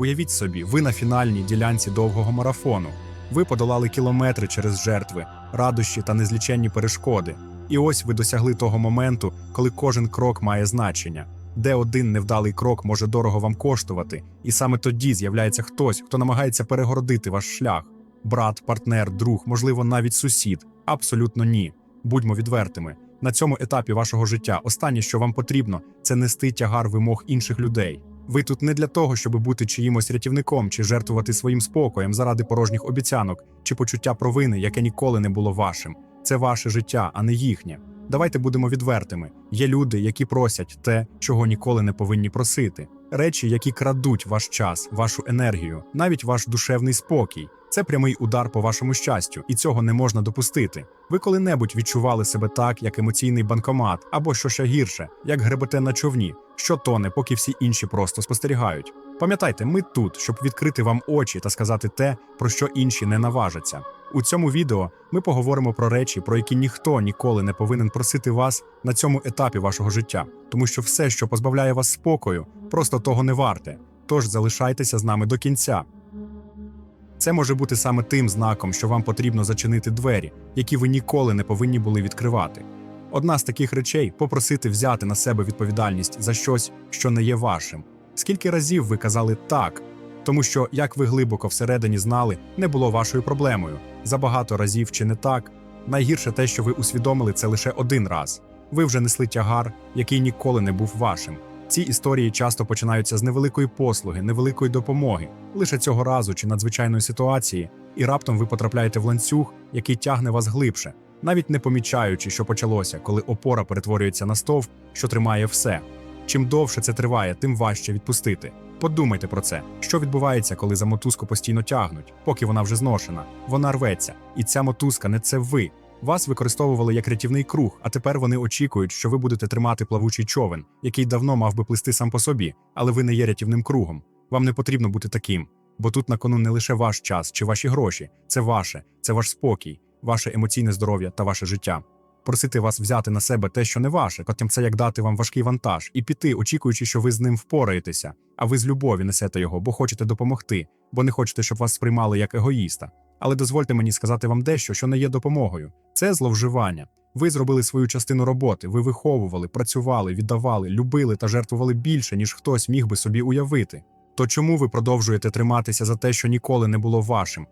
Уявіть собі, ви на фінальній ділянці довгого марафону. Ви подолали кілометри через жертви, радощі та незліченні перешкоди. І ось ви досягли того моменту, коли кожен крок має значення, де один невдалий крок може дорого вам коштувати, і саме тоді з'являється хтось, хто намагається перегородити ваш шлях. Брат, партнер, друг, можливо, навіть сусід. Абсолютно ні. Будьмо відвертими. На цьому етапі вашого життя останнє, що вам потрібно, це нести тягар вимог інших людей. Ви тут не для того, щоб бути чиїмось рятівником чи жертвувати своїм спокоєм заради порожніх обіцянок чи почуття провини, яке ніколи не було вашим. Це ваше життя, а не їхнє. Давайте будемо відвертими. Є люди, які просять те, чого ніколи не повинні просити. Речі, які крадуть ваш час, вашу енергію, навіть ваш душевний спокій. Це прямий удар по вашому щастю, і цього не можна допустити. Ви коли-небудь відчували себе так, як емоційний банкомат, або що ще гірше, як гребете на човні, що тоне, поки всі інші просто спостерігають. Пам'ятайте, ми тут, щоб відкрити вам очі та сказати те, про що інші не наважаться. У цьому відео ми поговоримо про речі, про які ніхто ніколи не повинен просити вас на цьому етапі вашого життя, тому що все, що позбавляє вас спокою, просто того не варте. Тож залишайтеся з нами до кінця. Це може бути саме тим знаком, що вам потрібно зачинити двері, які ви ніколи не повинні були відкривати. Одна з таких речей попросити взяти на себе відповідальність за щось, що не є вашим. Скільки разів ви казали так, тому що, як ви глибоко всередині знали, не було вашою проблемою. Забагато разів чи не так. Найгірше те, що ви усвідомили це лише один раз. Ви вже несли тягар, який ніколи не був вашим. Ці історії часто починаються з невеликої послуги, невеликої допомоги, лише цього разу чи надзвичайної ситуації, і раптом ви потрапляєте в ланцюг, який тягне вас глибше, навіть не помічаючи, що почалося, коли опора перетворюється на стовп, що тримає все. Чим довше це триває, тим важче відпустити. Подумайте про це, що відбувається, коли за мотузку постійно тягнуть, поки вона вже зношена. Вона рветься, і ця мотузка не це ви. Вас використовували як рятівний круг, а тепер вони очікують, що ви будете тримати плавучий човен, який давно мав би плисти сам по собі, але ви не є рятівним кругом. Вам не потрібно бути таким, бо тут на кону не лише ваш час чи ваші гроші, це ваше, це ваш спокій, ваше емоційне здоров'я та ваше життя. Просити вас взяти на себе те, що не ваше, потім це як дати вам важкий вантаж, і піти, очікуючи, що ви з ним впораєтеся, а ви з любові несете його, бо хочете допомогти, бо не хочете, щоб вас сприймали як егоїста. Але дозвольте мені сказати вам дещо, що не є допомогою. Це зловживання. Ви зробили свою частину роботи, ви виховували, працювали, віддавали, любили та жертвували більше, ніж хтось міг би собі уявити. То чому ви продовжуєте триматися за те, що ніколи не було вашим?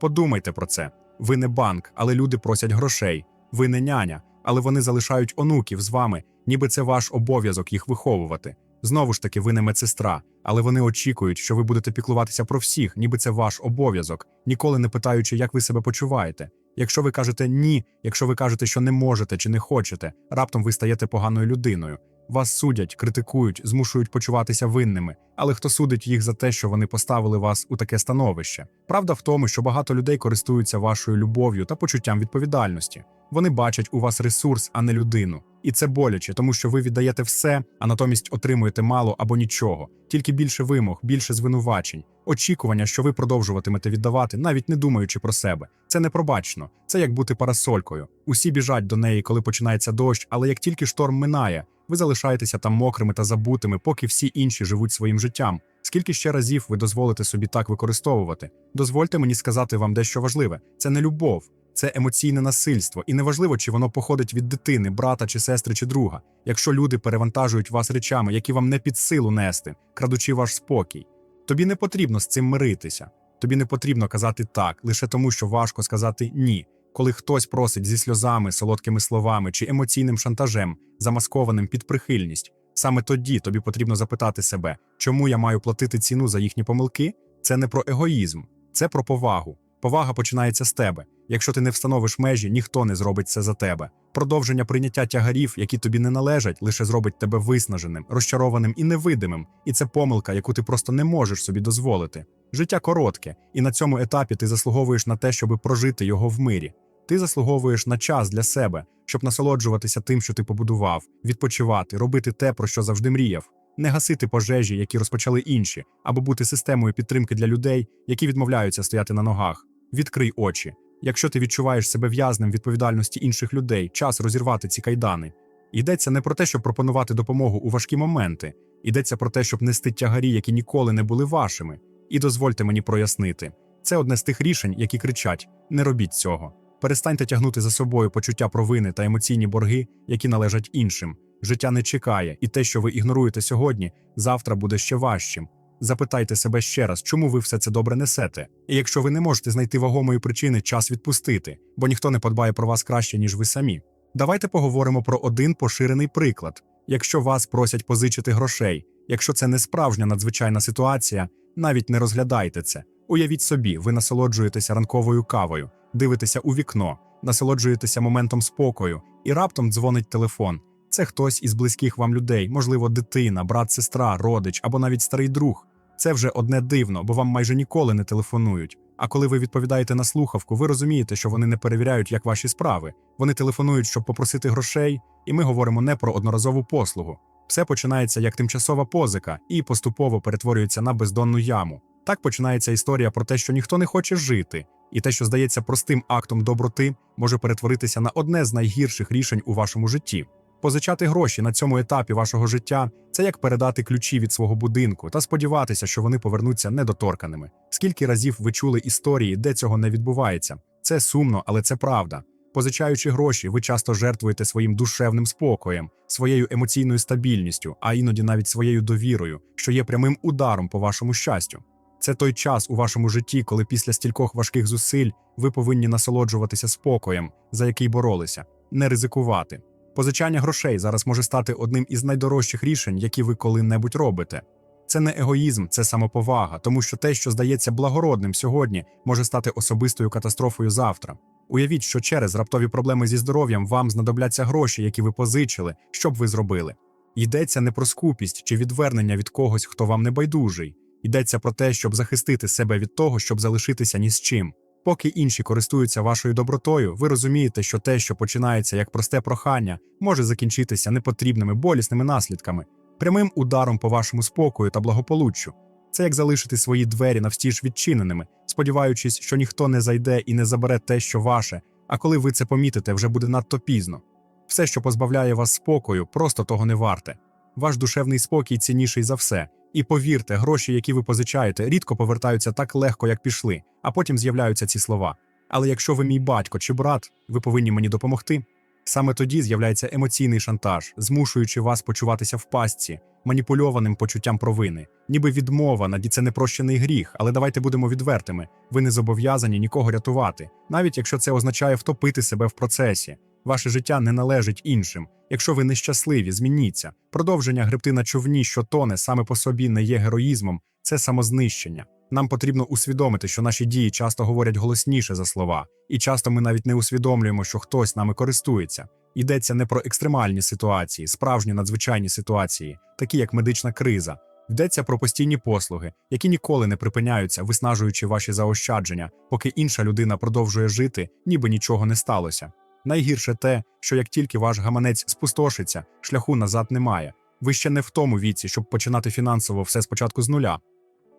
Подумайте про це. Ви не банк, але люди просять грошей. Ви не няня, але вони залишають онуків з вами, ніби це ваш обов'язок їх виховувати. Знову ж таки, ви не медсестра, але вони очікують, що ви будете піклуватися про всіх, ніби це ваш обов'язок, ніколи не питаючи, як ви себе почуваєте. Якщо ви кажете ні, якщо ви кажете, що не можете чи не хочете, раптом ви стаєте поганою людиною. Вас судять, критикують, змушують почуватися винними, але хто судить їх за те, що вони поставили вас у таке становище? Правда в тому, що багато людей користуються вашою любов'ю та почуттям відповідальності. Вони бачать у вас ресурс, а не людину. І це боляче, тому що ви віддаєте все, а натомість отримуєте мало або нічого, тільки більше вимог, більше звинувачень, очікування, що ви продовжуватимете віддавати, навіть не думаючи про себе. Це непробачно. Це як бути парасолькою. Усі біжать до неї, коли починається дощ, але як тільки шторм минає, ви залишаєтеся там мокрими та забутими, поки всі інші живуть своїм життям. Скільки ще разів ви дозволите собі так використовувати? Дозвольте мені сказати вам дещо важливе: це не любов. Це емоційне насильство, і неважливо, чи воно походить від дитини, брата чи сестри чи друга. Якщо люди перевантажують вас речами, які вам не під силу нести, крадучи ваш спокій, тобі не потрібно з цим миритися. Тобі не потрібно казати так, лише тому, що важко сказати ні. Коли хтось просить зі сльозами, солодкими словами чи емоційним шантажем, замаскованим під прихильність, саме тоді тобі потрібно запитати себе, чому я маю платити ціну за їхні помилки? Це не про егоїзм, це про повагу. Повага починається з тебе. Якщо ти не встановиш межі, ніхто не зробить це за тебе. Продовження прийняття тягарів, які тобі не належать, лише зробить тебе виснаженим, розчарованим і невидимим. І це помилка, яку ти просто не можеш собі дозволити. Життя коротке, і на цьому етапі ти заслуговуєш на те, щоб прожити його в мирі. Ти заслуговуєш на час для себе, щоб насолоджуватися тим, що ти побудував, відпочивати, робити те, про що завжди мріяв, не гасити пожежі, які розпочали інші, або бути системою підтримки для людей, які відмовляються стояти на ногах. Відкрий очі. Якщо ти відчуваєш себе в'язнем відповідальності інших людей, час розірвати ці кайдани. Йдеться не про те, щоб пропонувати допомогу у важкі моменти, йдеться про те, щоб нести тягарі, які ніколи не були вашими. І дозвольте мені прояснити: це одне з тих рішень, які кричать: не робіть цього. Перестаньте тягнути за собою почуття провини та емоційні борги, які належать іншим. Життя не чекає, і те, що ви ігноруєте сьогодні, завтра буде ще важчим. Запитайте себе ще раз, чому ви все це добре несете. І якщо ви не можете знайти вагомої причини, час відпустити, бо ніхто не подбає про вас краще, ніж ви самі. Давайте поговоримо про один поширений приклад. Якщо вас просять позичити грошей, якщо це не справжня надзвичайна ситуація, навіть не розглядайте це. Уявіть собі, ви насолоджуєтеся ранковою кавою, дивитеся у вікно, насолоджуєтеся моментом спокою, і раптом дзвонить телефон. Це хтось із близьких вам людей, можливо, дитина, брат, сестра, родич або навіть старий друг. Це вже одне дивно, бо вам майже ніколи не телефонують. А коли ви відповідаєте на слухавку, ви розумієте, що вони не перевіряють, як ваші справи. Вони телефонують, щоб попросити грошей, і ми говоримо не про одноразову послугу. Все починається як тимчасова позика і поступово перетворюється на бездонну яму. Так починається історія про те, що ніхто не хоче жити, і те, що здається простим актом доброти, може перетворитися на одне з найгірших рішень у вашому житті. Позичати гроші на цьому етапі вашого життя це як передати ключі від свого будинку та сподіватися, що вони повернуться недоторканими. Скільки разів ви чули історії, де цього не відбувається? Це сумно, але це правда. Позичаючи гроші, ви часто жертвуєте своїм душевним спокоєм, своєю емоційною стабільністю, а іноді навіть своєю довірою, що є прямим ударом по вашому щастю. Це той час у вашому житті, коли після стількох важких зусиль ви повинні насолоджуватися спокоєм, за який боролися, не ризикувати. Позичання грошей зараз може стати одним із найдорожчих рішень, які ви коли-небудь робите. Це не егоїзм, це самоповага, тому що те, що здається благородним сьогодні, може стати особистою катастрофою завтра. Уявіть, що через раптові проблеми зі здоров'ям вам знадобляться гроші, які ви позичили, що б ви зробили. Йдеться не про скупість чи відвернення від когось, хто вам не байдужий. Йдеться про те, щоб захистити себе від того, щоб залишитися ні з чим. Поки інші користуються вашою добротою, ви розумієте, що те, що починається як просте прохання, може закінчитися непотрібними болісними наслідками, прямим ударом по вашому спокою та благополуччю. Це як залишити свої двері навстіж відчиненими, сподіваючись, що ніхто не зайде і не забере те, що ваше, а коли ви це помітите, вже буде надто пізно. Все, що позбавляє вас спокою, просто того не варте. Ваш душевний спокій цінніший за все. І повірте, гроші, які ви позичаєте, рідко повертаються так легко, як пішли, а потім з'являються ці слова. Але якщо ви мій батько чи брат, ви повинні мені допомогти. Саме тоді з'являється емоційний шантаж, змушуючи вас почуватися в пастці, маніпульованим почуттям провини, ніби відмова, наді це непрощений гріх, але давайте будемо відвертими. Ви не зобов'язані нікого рятувати, навіть якщо це означає втопити себе в процесі. Ваше життя не належить іншим. Якщо ви нещасливі, змініться. Продовження гребти на човні, що тоне саме по собі не є героїзмом, це самознищення. Нам потрібно усвідомити, що наші дії часто говорять голосніше за слова, і часто ми навіть не усвідомлюємо, що хтось нами користується. Йдеться не про екстремальні ситуації, справжні надзвичайні ситуації, такі як медична криза. Йдеться про постійні послуги, які ніколи не припиняються, виснажуючи ваші заощадження, поки інша людина продовжує жити, ніби нічого не сталося. Найгірше те, що як тільки ваш гаманець спустошиться, шляху назад немає. Ви ще не в тому віці, щоб починати фінансово все спочатку з нуля.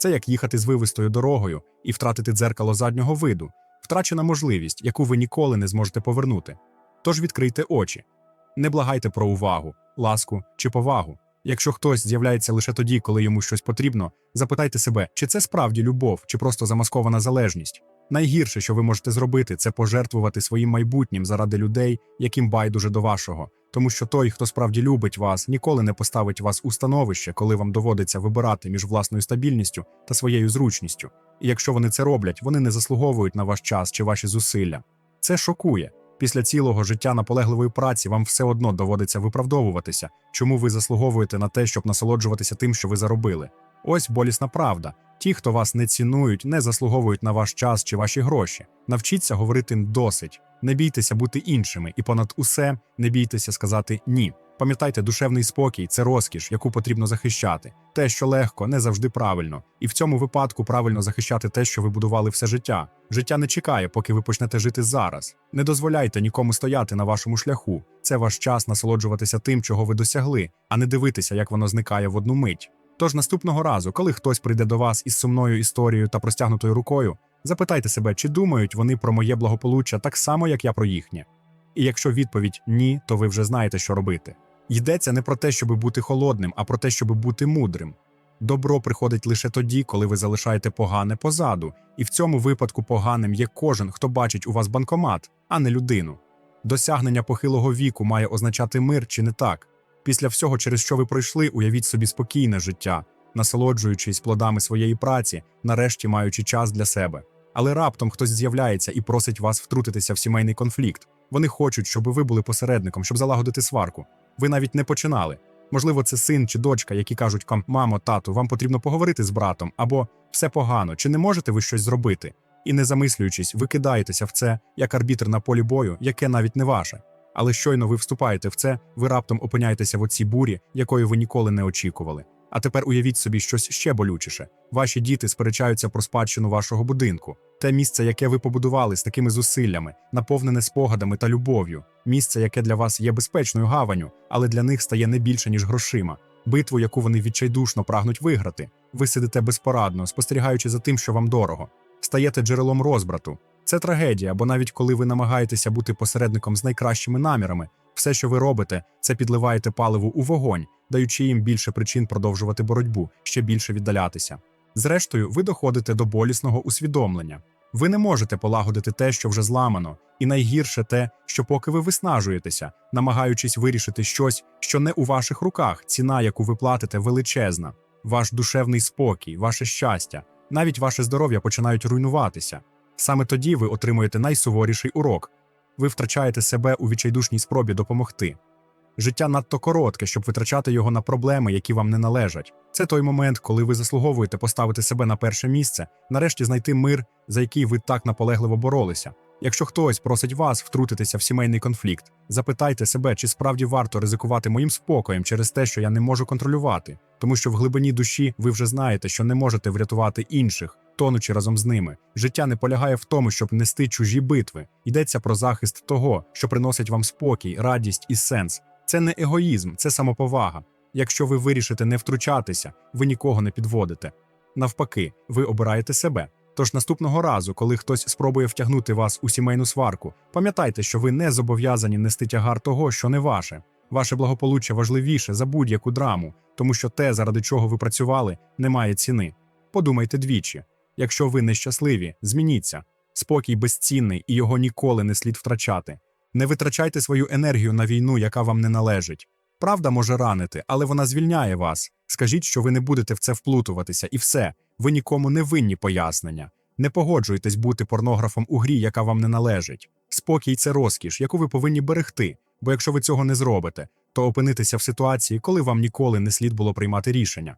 Це як їхати з вивистою дорогою і втратити дзеркало заднього виду, втрачена можливість, яку ви ніколи не зможете повернути. Тож відкрийте очі, не благайте про увагу, ласку чи повагу. Якщо хтось з'являється лише тоді, коли йому щось потрібно, запитайте себе, чи це справді любов, чи просто замаскована залежність. Найгірше, що ви можете зробити, це пожертвувати своїм майбутнім заради людей, яким байдуже до вашого, тому що той, хто справді любить вас, ніколи не поставить вас у становище, коли вам доводиться вибирати між власною стабільністю та своєю зручністю. І якщо вони це роблять, вони не заслуговують на ваш час чи ваші зусилля. Це шокує. Після цілого життя наполегливої праці вам все одно доводиться виправдовуватися, чому ви заслуговуєте на те, щоб насолоджуватися тим, що ви заробили. Ось болісна правда. Ті, хто вас не цінують, не заслуговують на ваш час чи ваші гроші. Навчіться говорити досить. Не бійтеся бути іншими, і понад усе не бійтеся сказати ні. Пам'ятайте, душевний спокій це розкіш, яку потрібно захищати. Те, що легко, не завжди правильно. І в цьому випадку правильно захищати те, що ви будували все життя. Життя не чекає, поки ви почнете жити зараз. Не дозволяйте нікому стояти на вашому шляху. Це ваш час насолоджуватися тим, чого ви досягли, а не дивитися, як воно зникає в одну мить. Тож наступного разу, коли хтось прийде до вас із сумною історією та простягнутою рукою, запитайте себе, чи думають вони про моє благополуччя так само, як я про їхнє. І якщо відповідь ні, то ви вже знаєте, що робити. Йдеться не про те, щоб бути холодним, а про те, щоб бути мудрим. Добро приходить лише тоді, коли ви залишаєте погане позаду, і в цьому випадку поганим є кожен, хто бачить у вас банкомат, а не людину. Досягнення похилого віку має означати мир чи не так. Після всього, через що ви пройшли, уявіть собі спокійне життя, насолоджуючись плодами своєї праці, нарешті маючи час для себе. Але раптом хтось з'являється і просить вас втрутитися в сімейний конфлікт. Вони хочуть, щоб ви були посередником, щоб залагодити сварку. Ви навіть не починали. Можливо, це син чи дочка, які кажуть вам, мамо, тату, вам потрібно поговорити з братом, або все погано, чи не можете ви щось зробити? І не замислюючись, ви кидаєтеся в це як арбітр на полі бою, яке навіть не ваше. Але щойно ви вступаєте в це, ви раптом опиняєтеся в оцій бурі, якої ви ніколи не очікували. А тепер уявіть собі щось ще болючіше. Ваші діти сперечаються про спадщину вашого будинку, те місце, яке ви побудували з такими зусиллями, наповнене спогадами та любов'ю, місце, яке для вас є безпечною гаванню, але для них стає не більше ніж грошима. Битву, яку вони відчайдушно прагнуть виграти. Ви сидите безпорадно, спостерігаючи за тим, що вам дорого, стаєте джерелом розбрату. Це трагедія, бо навіть коли ви намагаєтеся бути посередником з найкращими намірами, все, що ви робите, це підливаєте паливу у вогонь, даючи їм більше причин продовжувати боротьбу, ще більше віддалятися. Зрештою, ви доходите до болісного усвідомлення. Ви не можете полагодити те, що вже зламано, і найгірше те, що поки ви виснажуєтеся, намагаючись вирішити щось, що не у ваших руках, ціна, яку ви платите, величезна, ваш душевний спокій, ваше щастя, навіть ваше здоров'я починають руйнуватися. Саме тоді ви отримуєте найсуворіший урок. Ви втрачаєте себе у відчайдушній спробі допомогти. Життя надто коротке, щоб витрачати його на проблеми, які вам не належать. Це той момент, коли ви заслуговуєте поставити себе на перше місце, нарешті знайти мир, за який ви так наполегливо боролися. Якщо хтось просить вас втрутитися в сімейний конфлікт, запитайте себе, чи справді варто ризикувати моїм спокоєм через те, що я не можу контролювати, тому що в глибині душі ви вже знаєте, що не можете врятувати інших, тонучи разом з ними. Життя не полягає в тому, щоб нести чужі битви. Йдеться про захист того, що приносить вам спокій, радість і сенс. Це не егоїзм, це самоповага. Якщо ви вирішите не втручатися, ви нікого не підводите. Навпаки, ви обираєте себе. Тож наступного разу, коли хтось спробує втягнути вас у сімейну сварку, пам'ятайте, що ви не зобов'язані нести тягар того, що не ваше. Ваше благополуччя важливіше за будь-яку драму, тому що те, заради чого ви працювали, не має ціни. Подумайте двічі. Якщо ви нещасливі, змініться. Спокій безцінний і його ніколи не слід втрачати. Не витрачайте свою енергію на війну, яка вам не належить. Правда може ранити, але вона звільняє вас. Скажіть, що ви не будете в це вплутуватися, і все. Ви нікому не винні пояснення. Не погоджуйтесь бути порнографом у грі, яка вам не належить. Спокій це розкіш, яку ви повинні берегти. Бо якщо ви цього не зробите, то опинитеся в ситуації, коли вам ніколи не слід було приймати рішення.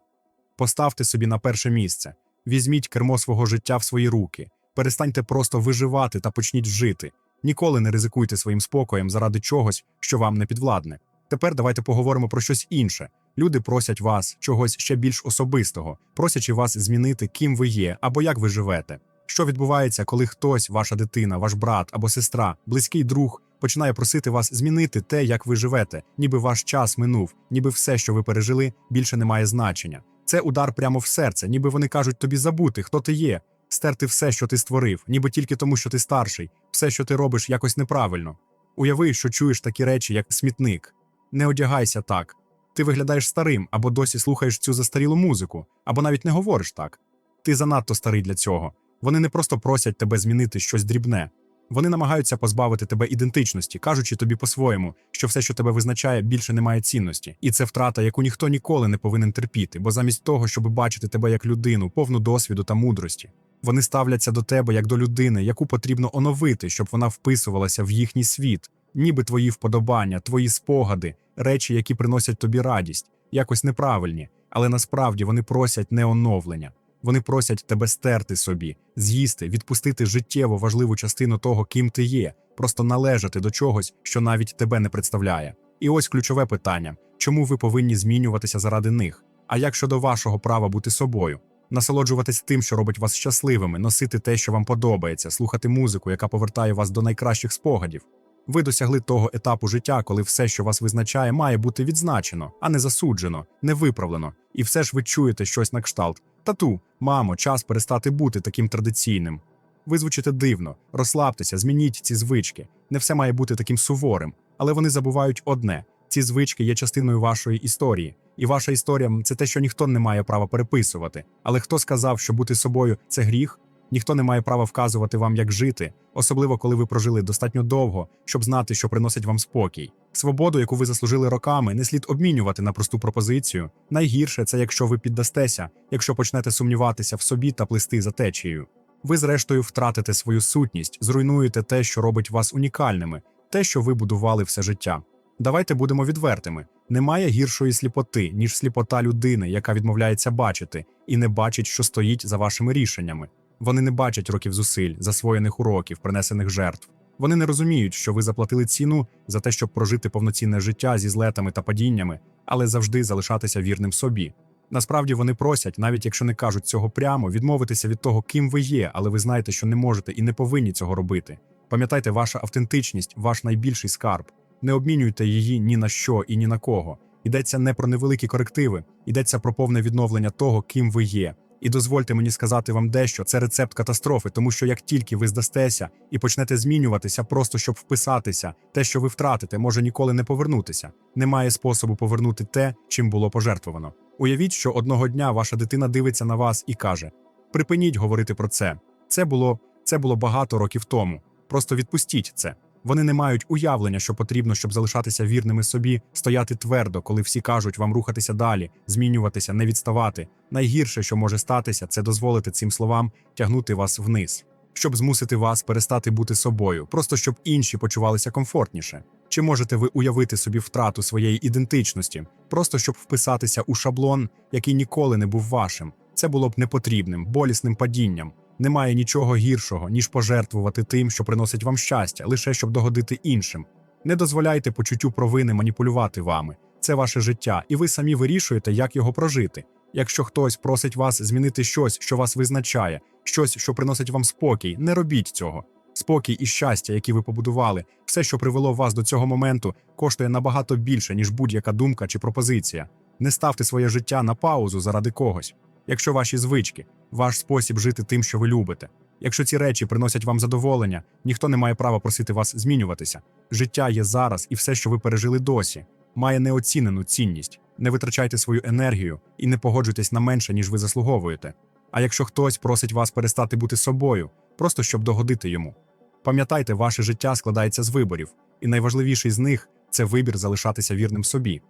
Поставте собі на перше місце, візьміть кермо свого життя в свої руки, перестаньте просто виживати та почніть жити. Ніколи не ризикуйте своїм спокоєм заради чогось, що вам не підвладне. Тепер давайте поговоримо про щось інше. Люди просять вас чогось ще більш особистого, просячи вас змінити, ким ви є або як ви живете. Що відбувається, коли хтось, ваша дитина, ваш брат або сестра, близький друг, починає просити вас змінити те, як ви живете, ніби ваш час минув, ніби все, що ви пережили, більше не має значення. Це удар прямо в серце, ніби вони кажуть тобі забути, хто ти є, стерти все, що ти створив, ніби тільки тому, що ти старший, все, що ти робиш, якось неправильно. Уяви, що чуєш такі речі, як смітник. Не одягайся так. Ти виглядаєш старим, або досі слухаєш цю застарілу музику, або навіть не говориш так. Ти занадто старий для цього. Вони не просто просять тебе змінити щось дрібне. Вони намагаються позбавити тебе ідентичності, кажучи тобі по-своєму, що все, що тебе визначає, більше не має цінності, і це втрата, яку ніхто ніколи не повинен терпіти, бо замість того, щоб бачити тебе як людину, повну досвіду та мудрості, вони ставляться до тебе як до людини, яку потрібно оновити, щоб вона вписувалася в їхній світ, ніби твої вподобання, твої спогади, речі, які приносять тобі радість, якось неправильні, але насправді вони просять не оновлення. Вони просять тебе стерти собі, з'їсти, відпустити життєво важливу частину того, ким ти є, просто належати до чогось, що навіть тебе не представляє. І ось ключове питання: чому ви повинні змінюватися заради них? А як щодо вашого права бути собою? Насолоджуватись тим, що робить вас щасливими, носити те, що вам подобається, слухати музику, яка повертає вас до найкращих спогадів. Ви досягли того етапу життя, коли все, що вас визначає, має бути відзначено, а не засуджено, не виправлено. І все ж ви чуєте щось на кшталт. Тату, мамо, час перестати бути таким традиційним. Ви звучите дивно, розслабтеся, змініть ці звички. Не все має бути таким суворим, але вони забувають одне: ці звички є частиною вашої історії. І ваша історія це те, що ніхто не має права переписувати. Але хто сказав, що бути собою це гріх? Ніхто не має права вказувати вам, як жити, особливо коли ви прожили достатньо довго, щоб знати, що приносить вам спокій. Свободу, яку ви заслужили роками, не слід обмінювати на просту пропозицію. Найгірше це якщо ви піддастеся, якщо почнете сумніватися в собі та плисти за течією. Ви, зрештою, втратите свою сутність, зруйнуєте те, що робить вас унікальними, те, що ви будували все життя. Давайте будемо відвертими: немає гіршої сліпоти, ніж сліпота людини, яка відмовляється бачити і не бачить, що стоїть за вашими рішеннями. Вони не бачать років зусиль, засвоєних уроків, принесених жертв. Вони не розуміють, що ви заплатили ціну за те, щоб прожити повноцінне життя зі злетами та падіннями, але завжди залишатися вірним собі. Насправді вони просять, навіть якщо не кажуть цього прямо, відмовитися від того, ким ви є, але ви знаєте, що не можете і не повинні цього робити. Пам'ятайте, ваша автентичність, ваш найбільший скарб. Не обмінюйте її ні на що і ні на кого. Йдеться не про невеликі корективи, йдеться про повне відновлення того, ким ви є. І дозвольте мені сказати вам дещо, це рецепт катастрофи, тому що як тільки ви здастеся і почнете змінюватися, просто щоб вписатися, те, що ви втратите, може ніколи не повернутися. Немає способу повернути те, чим було пожертвовано. Уявіть, що одного дня ваша дитина дивиться на вас і каже: Припиніть говорити про це. Це було, це було багато років тому. Просто відпустіть це. Вони не мають уявлення, що потрібно, щоб залишатися вірними собі, стояти твердо, коли всі кажуть вам рухатися далі, змінюватися, не відставати. Найгірше, що може статися, це дозволити цим словам тягнути вас вниз, щоб змусити вас перестати бути собою, просто щоб інші почувалися комфортніше. Чи можете ви уявити собі втрату своєї ідентичності, просто щоб вписатися у шаблон, який ніколи не був вашим? Це було б непотрібним, болісним падінням. Немає нічого гіршого, ніж пожертвувати тим, що приносить вам щастя, лише щоб догодити іншим. Не дозволяйте почуттю провини маніпулювати вами. Це ваше життя, і ви самі вирішуєте, як його прожити. Якщо хтось просить вас змінити щось, що вас визначає, щось, що приносить вам спокій, не робіть цього. Спокій і щастя, які ви побудували, все, що привело вас до цього моменту, коштує набагато більше, ніж будь-яка думка чи пропозиція. Не ставте своє життя на паузу заради когось. Якщо ваші звички, ваш спосіб жити тим, що ви любите. Якщо ці речі приносять вам задоволення, ніхто не має права просити вас змінюватися. Життя є зараз, і все, що ви пережили досі, має неоцінену цінність. Не витрачайте свою енергію і не погоджуйтесь на менше, ніж ви заслуговуєте. А якщо хтось просить вас перестати бути собою, просто щоб догодити йому. Пам'ятайте, ваше життя складається з виборів, і найважливіший з них це вибір залишатися вірним собі.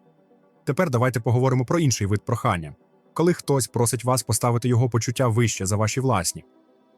Тепер давайте поговоримо про інший вид прохання коли хтось просить вас поставити його почуття вище за ваші власні.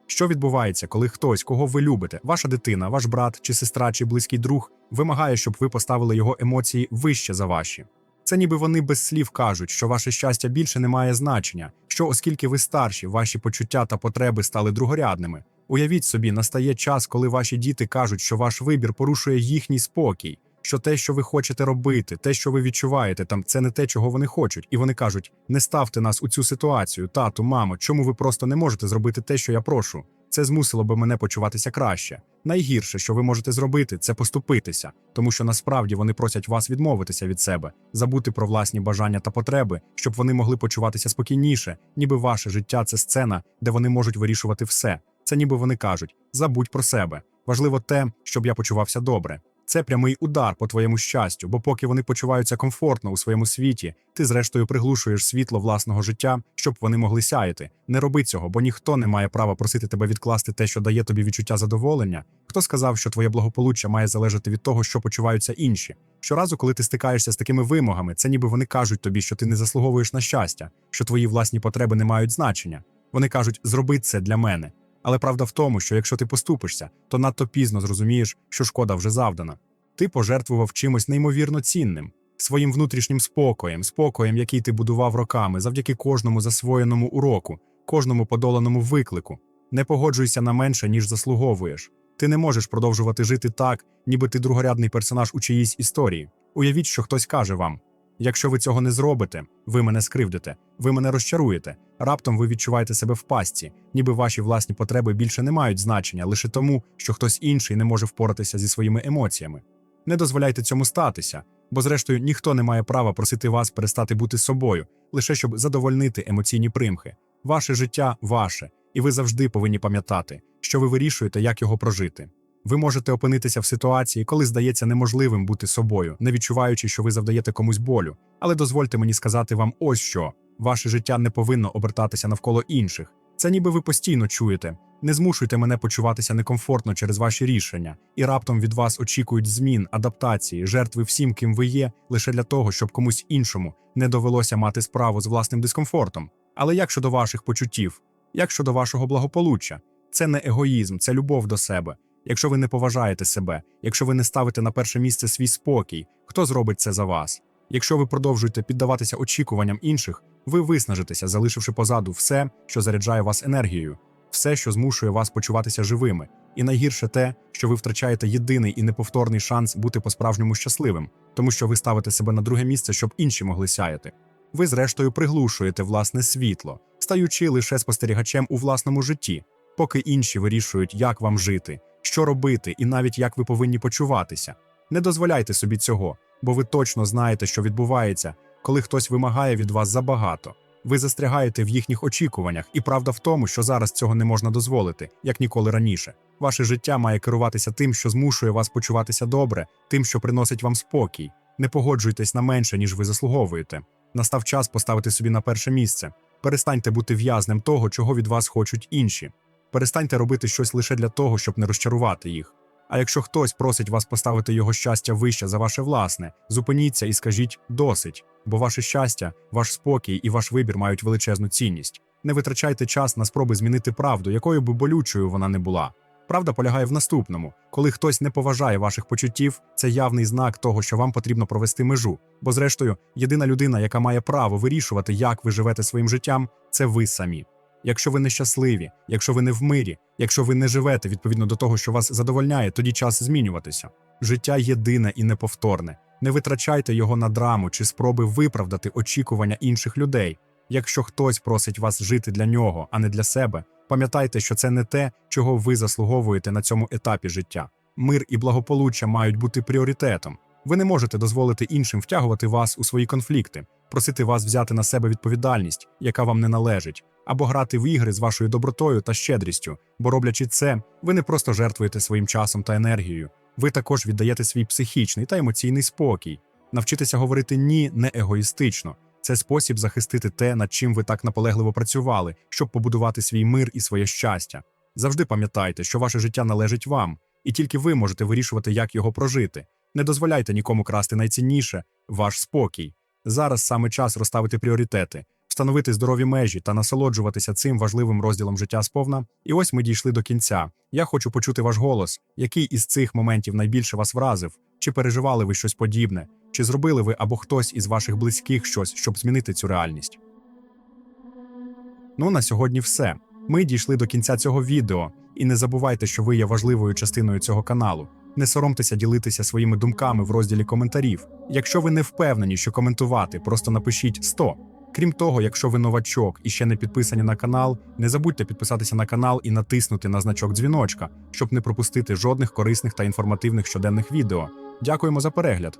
Що відбувається, коли хтось, кого ви любите, ваша дитина, ваш брат чи сестра чи близький друг, вимагає, щоб ви поставили його емоції вище за ваші? Це ніби вони без слів кажуть, що ваше щастя більше не має значення, що оскільки ви старші, ваші почуття та потреби стали другорядними. Уявіть собі, настає час, коли ваші діти кажуть, що ваш вибір порушує їхній спокій, що те, що ви хочете робити, те, що ви відчуваєте, там це не те, чого вони хочуть. І вони кажуть: не ставте нас у цю ситуацію, тату, мамо, чому ви просто не можете зробити те, що я прошу? Це змусило би мене почуватися краще. Найгірше, що ви можете зробити, це поступитися, тому що насправді вони просять вас відмовитися від себе, забути про власні бажання та потреби, щоб вони могли почуватися спокійніше, ніби ваше життя це сцена, де вони можуть вирішувати все. Це ніби вони кажуть: забудь про себе. Важливо те, щоб я почувався добре. Це прямий удар по твоєму щастю, бо поки вони почуваються комфортно у своєму світі, ти зрештою приглушуєш світло власного життя, щоб вони могли сяяти. Не роби цього, бо ніхто не має права просити тебе відкласти те, що дає тобі відчуття задоволення. Хто сказав, що твоє благополуччя має залежати від того, що почуваються інші? Щоразу, коли ти стикаєшся з такими вимогами, це ніби вони кажуть тобі, що ти не заслуговуєш на щастя, що твої власні потреби не мають значення. Вони кажуть, зроби це для мене. Але правда в тому, що якщо ти поступишся, то надто пізно зрозумієш, що шкода вже завдана. Ти пожертвував чимось неймовірно цінним, своїм внутрішнім спокоєм, спокоєм, який ти будував роками, завдяки кожному засвоєному уроку, кожному подоланому виклику. Не погоджуйся на менше, ніж заслуговуєш. Ти не можеш продовжувати жити так, ніби ти другорядний персонаж у чиїсь історії. Уявіть, що хтось каже вам: якщо ви цього не зробите, ви мене скривдите, ви мене розчаруєте. Раптом ви відчуваєте себе в пастці, ніби ваші власні потреби більше не мають значення лише тому, що хтось інший не може впоратися зі своїми емоціями. Не дозволяйте цьому статися, бо, зрештою, ніхто не має права просити вас перестати бути собою, лише щоб задовольнити емоційні примхи. Ваше життя ваше, і ви завжди повинні пам'ятати, що ви вирішуєте, як його прожити. Ви можете опинитися в ситуації, коли здається неможливим бути собою, не відчуваючи, що ви завдаєте комусь болю. Але дозвольте мені сказати вам ось що: ваше життя не повинно обертатися навколо інших. Це ніби ви постійно чуєте. Не змушуйте мене почуватися некомфортно через ваші рішення, і раптом від вас очікують змін, адаптації, жертви всім, ким ви є, лише для того, щоб комусь іншому не довелося мати справу з власним дискомфортом. Але як щодо ваших почуттів, як щодо вашого благополуччя, це не егоїзм, це любов до себе. Якщо ви не поважаєте себе, якщо ви не ставите на перше місце свій спокій, хто зробить це за вас? Якщо ви продовжуєте піддаватися очікуванням інших, ви виснажитеся, залишивши позаду все, що заряджає вас енергією, все, що змушує вас почуватися живими, і найгірше те, що ви втрачаєте єдиний і неповторний шанс бути по-справжньому щасливим, тому що ви ставите себе на друге місце, щоб інші могли сяяти. Ви, зрештою, приглушуєте власне світло, стаючи лише спостерігачем у власному житті, поки інші вирішують, як вам жити, що робити, і навіть як ви повинні почуватися. Не дозволяйте собі цього, бо ви точно знаєте, що відбувається, коли хтось вимагає від вас забагато. Ви застрягаєте в їхніх очікуваннях, і правда в тому, що зараз цього не можна дозволити, як ніколи раніше. Ваше життя має керуватися тим, що змушує вас почуватися добре, тим, що приносить вам спокій. Не погоджуйтесь на менше, ніж ви заслуговуєте. Настав час поставити собі на перше місце. Перестаньте бути в'язнем того, чого від вас хочуть інші. Перестаньте робити щось лише для того, щоб не розчарувати їх. А якщо хтось просить вас поставити його щастя вище за ваше власне, зупиніться і скажіть досить, бо ваше щастя, ваш спокій і ваш вибір мають величезну цінність. Не витрачайте час на спроби змінити правду, якою би болючою вона не була. Правда полягає в наступному: коли хтось не поважає ваших почуттів, це явний знак того, що вам потрібно провести межу. Бо, зрештою, єдина людина, яка має право вирішувати, як ви живете своїм життям, це ви самі. Якщо ви нещасливі, якщо ви не в мирі, якщо ви не живете відповідно до того, що вас задовольняє, тоді час змінюватися. Життя єдине і неповторне. Не витрачайте його на драму чи спроби виправдати очікування інших людей. Якщо хтось просить вас жити для нього, а не для себе, пам'ятайте, що це не те, чого ви заслуговуєте на цьому етапі життя. Мир і благополуччя мають бути пріоритетом. Ви не можете дозволити іншим втягувати вас у свої конфлікти, просити вас взяти на себе відповідальність, яка вам не належить, або грати в ігри з вашою добротою та щедрістю, бо роблячи це, ви не просто жертвуєте своїм часом та енергією, ви також віддаєте свій психічний та емоційний спокій. Навчитися говорити ні не егоїстично. Це спосіб захистити те, над чим ви так наполегливо працювали, щоб побудувати свій мир і своє щастя. Завжди пам'ятайте, що ваше життя належить вам, і тільки ви можете вирішувати, як його прожити. Не дозволяйте нікому красти найцінніше ваш спокій. Зараз саме час розставити пріоритети, встановити здорові межі та насолоджуватися цим важливим розділом життя сповна. І ось ми дійшли до кінця. Я хочу почути ваш голос, який із цих моментів найбільше вас вразив, чи переживали ви щось подібне, чи зробили ви або хтось із ваших близьких щось, щоб змінити цю реальність. Ну на сьогодні все. Ми дійшли до кінця цього відео, і не забувайте, що ви є важливою частиною цього каналу. Не соромтеся ділитися своїми думками в розділі коментарів. Якщо ви не впевнені, що коментувати, просто напишіть 100. Крім того, якщо ви новачок і ще не підписані на канал, не забудьте підписатися на канал і натиснути на значок дзвіночка, щоб не пропустити жодних корисних та інформативних щоденних відео. Дякуємо за перегляд.